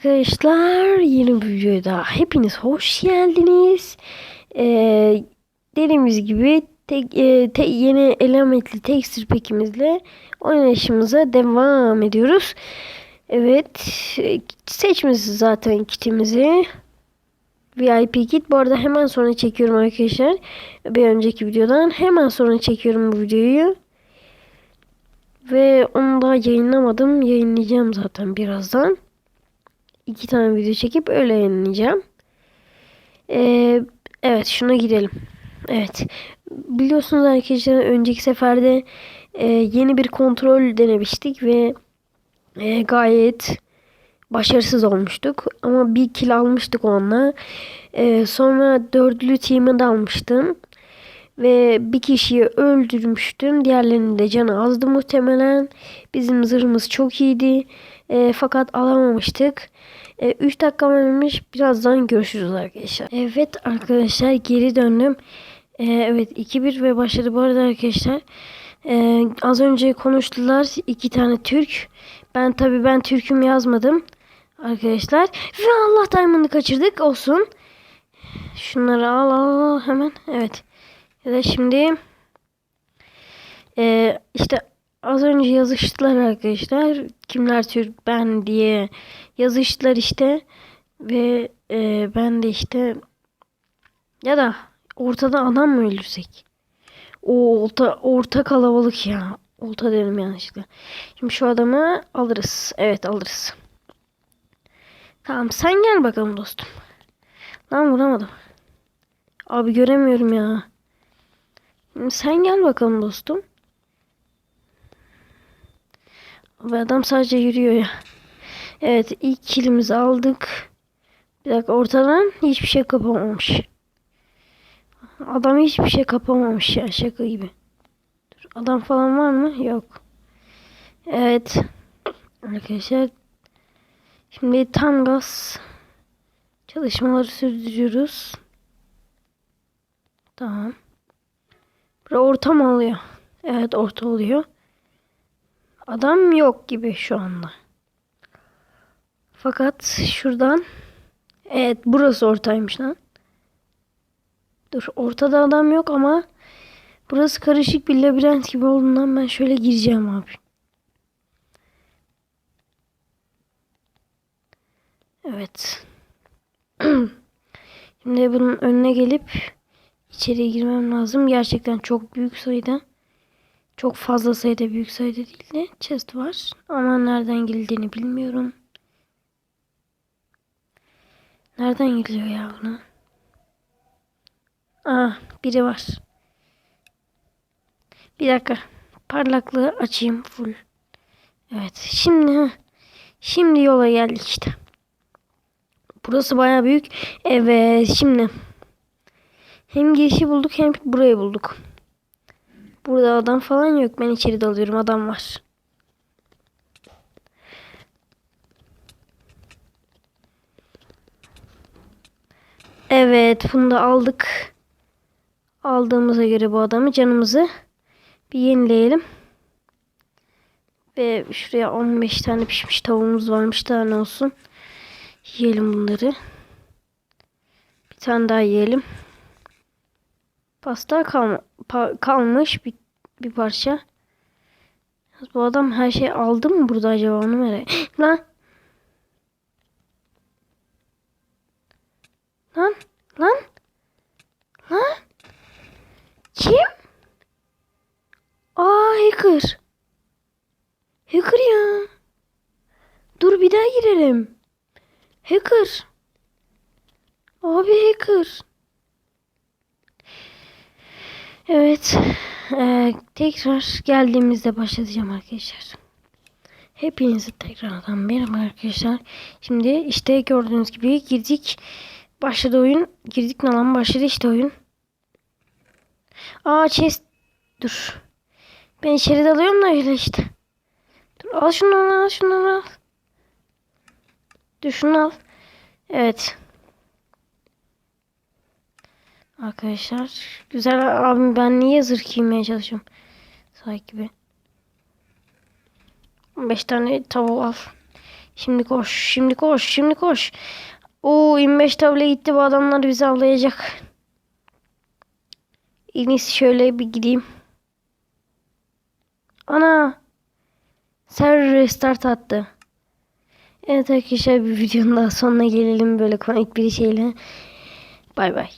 Arkadaşlar yeni bir videoda hepiniz hoş geldiniz. Ee, dediğimiz gibi tek, e, te- yeni elementli tekstil pekimizle oynayışımıza devam ediyoruz. Evet e, seçmişiz zaten kitimizi. VIP kit. Bu arada hemen sonra çekiyorum arkadaşlar. Bir önceki videodan hemen sonra çekiyorum bu videoyu. Ve onu daha yayınlamadım. Yayınlayacağım zaten birazdan iki tane video çekip öyle yayınlayacağım. Ee, evet şuna girelim. Evet. Biliyorsunuz arkadaşlar önceki seferde e, yeni bir kontrol denemiştik ve e, gayet başarısız olmuştuk. Ama bir kill almıştık onunla. E, sonra dördlü team'i de almıştım. Ve bir kişiyi öldürmüştüm. Diğerlerinin de canı azdı muhtemelen. Bizim zırhımız çok iyiydi. E, fakat alamamıştık. 3 dakika vermiş. Birazdan görüşürüz arkadaşlar. Evet arkadaşlar geri döndüm. E, evet 2-1 ve başladı bu arada arkadaşlar. E, az önce konuştular. iki tane Türk. Ben tabi ben Türk'üm yazmadım. Arkadaşlar. Ve Allah Diamond'ı kaçırdık. Olsun. Şunları al al al hemen. Evet. Ya da şimdi e, işte az önce yazıştılar arkadaşlar. Kimler Türk ben diye yazıştılar işte. Ve e, ben de işte ya da ortada adam mı öldürsek? O orta, orta kalabalık ya. Olta dedim yanlışlıkla. Şimdi şu adamı alırız. Evet alırız. Tamam sen gel bakalım dostum. Lan vuramadım. Abi göremiyorum ya. Şimdi sen gel bakalım dostum. Ve adam sadece yürüyor ya. Evet ilk kilimizi aldık. Bir dakika ortadan hiçbir şey kapamamış. Adam hiçbir şey kapamamış ya şaka gibi. Dur, adam falan var mı? Yok. Evet. Arkadaşlar. Şimdi tam gaz çalışmaları sürdürüyoruz. Tamam. Burası orta mı oluyor? Evet orta oluyor. Adam yok gibi şu anda. Fakat şuradan evet burası ortaymış lan. Dur ortada adam yok ama burası karışık bir labirent gibi olduğundan ben şöyle gireceğim abi. Evet. Şimdi bunun önüne gelip içeriye girmem lazım. Gerçekten çok büyük sayıda. Çok fazla sayıda büyük sayıda değil de chest var. Ama nereden geldiğini bilmiyorum. Nereden geliyor ya buna? Aa biri var. Bir dakika. Parlaklığı açayım full. Evet. Şimdi şimdi yola geldik işte. Burası baya büyük. Evet şimdi hem girişi bulduk hem burayı bulduk. Burada adam falan yok. Ben içeri dalıyorum. Adam var. Evet. Bunu da aldık. Aldığımıza göre bu adamı canımızı bir yenileyelim. Ve şuraya 15 tane pişmiş tavuğumuz varmış. Tane olsun. Yiyelim bunları. Bir tane daha yiyelim. Pasta kalma, pa, kalmış bir, bir parça. Bu adam her şeyi aldı mı burada acaba onu merak Lan. Lan. Lan. Lan. Kim? Aa hacker. Hacker ya. Dur bir daha girelim. Hacker. Abi hacker. Evet. Ee, tekrar geldiğimizde başlayacağım arkadaşlar. Hepinizi tekrardan merhaba arkadaşlar. Şimdi işte gördüğünüz gibi girdik. Başladı oyun. Girdik ne lan başladı işte oyun. Aa chest. Dur. Ben içeri dalıyorum da öyle işte. Dur al şunu al şunu al. Dur şunu al. Evet. Arkadaşlar güzel abim ben niye zırh giymeye çalışıyorum? Sahibi gibi. 15 tane tavuğu al. Şimdi koş, şimdi koş, şimdi koş. Oo 25 tabla gitti bu adamlar bizi avlayacak. En şöyle bir gideyim. Ana. Server restart attı. Evet arkadaşlar bir videonun daha sonuna gelelim böyle komik bir şeyle. Bay bay.